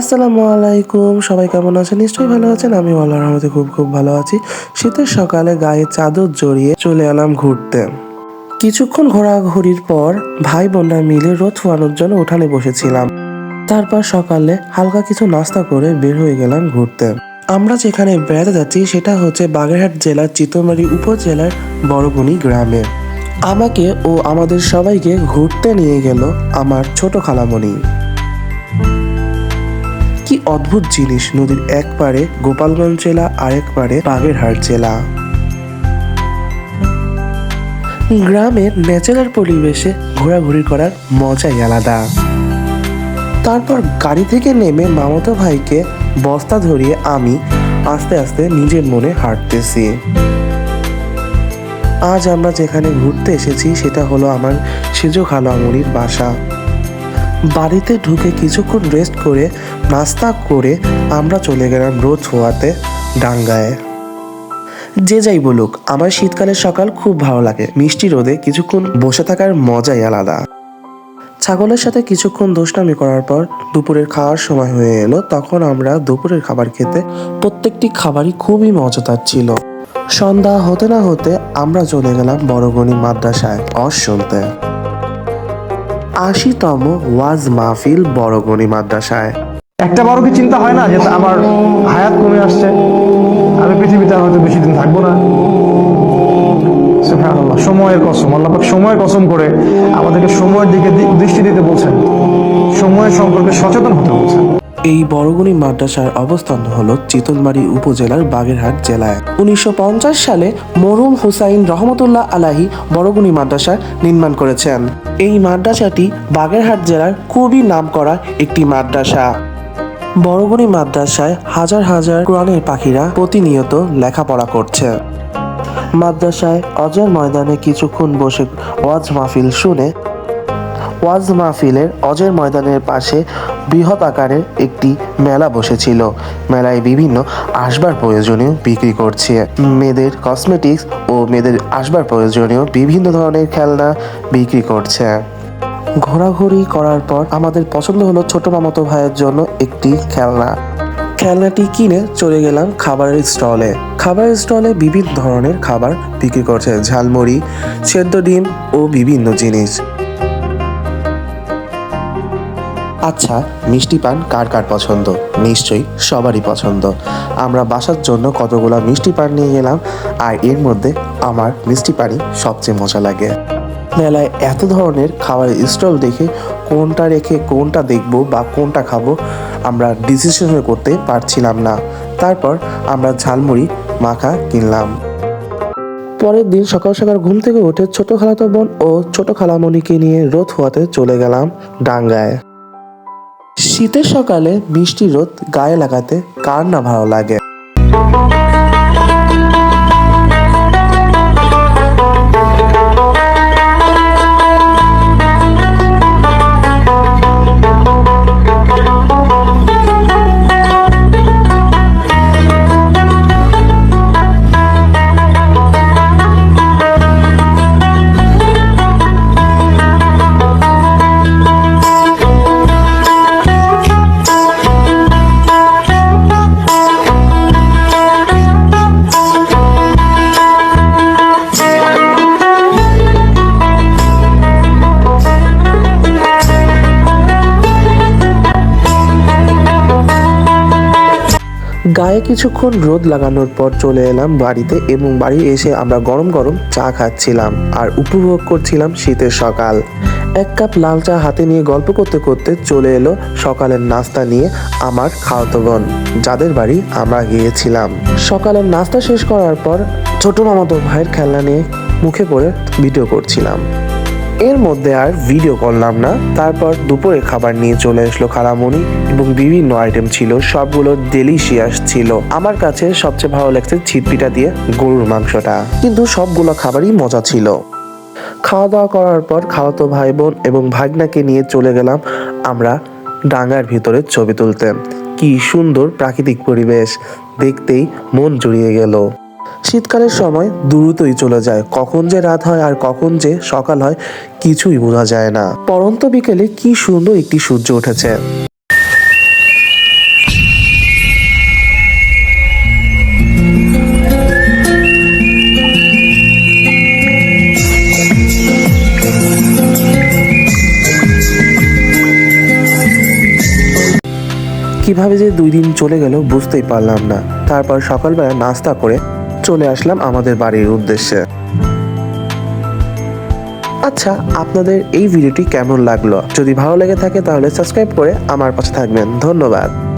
আসসালামু আলাইকুম। সবাই কেমন আছেন? নিশ্চয়ই ভালো আছেন। আমি আল্লাহর রহমতে খুব খুব ভালো আছি। শীতের সকালে গায়ে চাদর জড়িয়ে চলে এলাম ঘুরতে। কিছুক্ষণ ঘোরাঘুরির পর ভাই বোনরা মিলে রোদ ফোয়ানোর জন্য উঠানে বসেছিলাম। তারপর সকালে হালকা কিছু নাস্তা করে বের হয়ে গেলাম ঘুরতে। আমরা যেখানে বেড়াতে যাচ্ছি সেটা হচ্ছে বাগেরহাট জেলার চিতমারি উপজেলার বড়গুনি গ্রামে। আমাকে ও আমাদের সবাইকে ঘুরতে নিয়ে গেল আমার ছোট খালামণি। অদ্ভুত জিনিস, নদীর এক পারে গোপালগঞ্জ জেলা, আরেক পারে বাগেরহাট জেলা। গ্রামের ন্যাচারাল পরিবেশে ঘোরাঘুরি করার মজাই আলাদা। তারপর গাড়ি থেকে নেমে মামাতো ভাইকে বস্তা ধরিয়ে আমি আস্তে আস্তে নিজের মনে হাঁটতেছি। আজ আমরা যেখানে ঘুরতে এসেছি, সেটা হলো আমার সেজো খালামুনির বাসা। বাড়িতে ঢুকে কিছুক্ষণ রেস্ট করে, নাস্তা করে আমরা চলে গেলাম রোদ হওয়াতে ডাঙ্গায়। যে যাই বলুক, আমার শীতকালের সকাল খুব ভালো লাগে। মিষ্টি রোদে কিছুক্ষণ বসে থাকার মজাই আলাদা। ছাগলের সাথে কিছুক্ষণ দোষনামি করার পর দুপুরের খাওয়ার সময় হয়ে এলো। তখন আমরা দুপুরের খাবার খেতে প্রত্যেকটি খাবারই খুবই মজাদার ছিল। সন্ধ্যা হতে না হতে আমরা চলে গেলাম বড়গণি মাদ্রাসায়। অস শুনতে। আশিতম ওয়াজ মাহফিল বড়গণি মাদ্রাসায়। একটা বড় কি চিন্তা হয় না যে আমার হায়াত কমে আসছে? আমি পৃথিবীতে হয়তো বেশি দিন থাকব না। সময়ের কসম। আল্লাহ সময় সময়ের কসম করে আমাদেরকে সময়ের দিকে দৃষ্টি দিতে বলছেন। সময়ের সম্পর্কে সচেতন হতে বলছেন। এই বড়গুনি মাদ্রাসার অবস্থান হলো চিতলমারি উপজেলার বাগেরহাট জেলায় উনিশশো পঞ্চাশ সালে মরুম হুসাইন রহমতুল্লাহ আলাহি বড়গুনি মাদ্রাসা নির্মাণ করেছেন। এই মাদ্রাসাটি বাগেরহাট জেলার খুবই নামকরা একটি মাদ্রাসা। বড়গুনি মাদ্রাসায় হাজার হাজার কোরআনের পাখিরা প্রতিনিয়ত লেখাপড়া করছে। মাদ্রাসায় অজর ময়দানে কিছুক্ষণ বসে ওয়াজ মাহফিল শুনে ওয়াজ মাহফিলের অজের ময়দানের পাশে বৃহৎ আকারে একটি মেলা বসেছিল। মেলায় বিভিন্ন আসবার প্রয়োজনীয় বিক্রি করছে। মেয়েদের কসমেটিক্স ও মেয়েদের আসবার প্রয়োজনীয় বিভিন্ন ধরনের খেলনা বিক্রি করছে। ঘোরাঘুরি করার পর আমাদের পছন্দ হলো ছোট মামাতো ভাইয়ের জন্য একটি খেলনা। খেলনাটি কিনে চলে গেলাম খাবারের স্টলে। খাবারের স্টলে বিভিন্ন ধরনের খাবার বিক্রি করছে। ঝালমুড়ি, সেদ্ধ ডিম ও বিভিন্ন জিনিস। আচ্ছা মিষ্টি পান কার কার পছন্দ? নিশ্চয়ই সবারই পছন্দ। আমরা বাসার জন্য কতগুলো মিষ্টি পান নিয়ে গেলাম আর এর মধ্যে আমার মিষ্টি পানই সবচেয়ে মজা লাগে। মেলায় এত ধরনের খাবারের স্টল দেখে কোনটা রেখে কোনটা দেখব বা কোনটা খাব আমরা ডিসিশন করতে পারছিলাম না। তারপর আমরা ঝালমুড়ি, মাখা কিনলাম। পরের দিন সকাল সকাল ঘুম থেকে উঠে ছোট খালাতো বোন ও ছোট খালামণিকে নিয়ে রোদ হওয়াতে চলে গেলাম ডাঙ্গায়। শীতের সকালে মিষ্টি রোদ গায়ে লাগাতে কার না ভালো লাগে? গায়ে কিছুক্ষণ রোদ লাগানোর পর চলে এলাম বাড়িতে এবং বাড়ি এসে আমরা গরম গরম চা খাচ্ছিলাম আর উপভোগ করছিলাম শীতের সকাল। এক কাপ লাল চা হাতে নিয়ে গল্প করতে করতে চলে এলো সকালের নাস্তা নিয়ে আমার খাওয়াতো বোন, যাদের বাড়ি আমরা গিয়েছিলাম। সকালের নাস্তা শেষ করার পর ছোট মামাতো ভাইয়ের খেলনা নিয়ে মুখে পড়ে ভিডিও করছিলাম। এর মধ্যে আর ভিডিও করলাম না। তারপর দুপুরে খাবার নিয়ে চলে আসলো খালামণি এবং বিভিন্ন আইটেম ছিল, সবগুলো ডেলিশিয়াস ছিল। আমার কাছে সবচেয়ে ভালো লাগছে ছিটপিটা দিয়ে গরুর মাংসটা। কিন্তু সবগুলো খাবারই মজা ছিল। খাওয়া দাওয়া করার পর খাওয়াতো ভাই বোন এবং ভাগনাকে নিয়ে চলে গেলাম আমরা ডাঙ্গার ভিতরে ছবি তুলতে। কি সুন্দর প্রাকৃতিক পরিবেশ, দেখতেই মন জুড়িয়ে গেল। শীতকালের সময় দ্রুতই চলে যায়। কখন যে রাত হয় আর কখন যে সকাল হয়, কিছুই বোঝা যায় না। পরন্ত বিকেলে কি সুন্দর একটি সূর্য উঠেছে। কীভাবে যে দুই দিন চলে গেল বুঝতেই পারলাম না। তারপর সকালবেলা নাস্তা করে চলে আসলাম আমাদের বাড়ির উদ্দেশ্যে। আচ্ছা আপনাদের এই ভিডিওটি কেমন লাগল? যদি ভালো লেগে থাকে তাহলে সাবস্ক্রাইব করে আমার পাশে থাকবেন। ধন্যবাদ।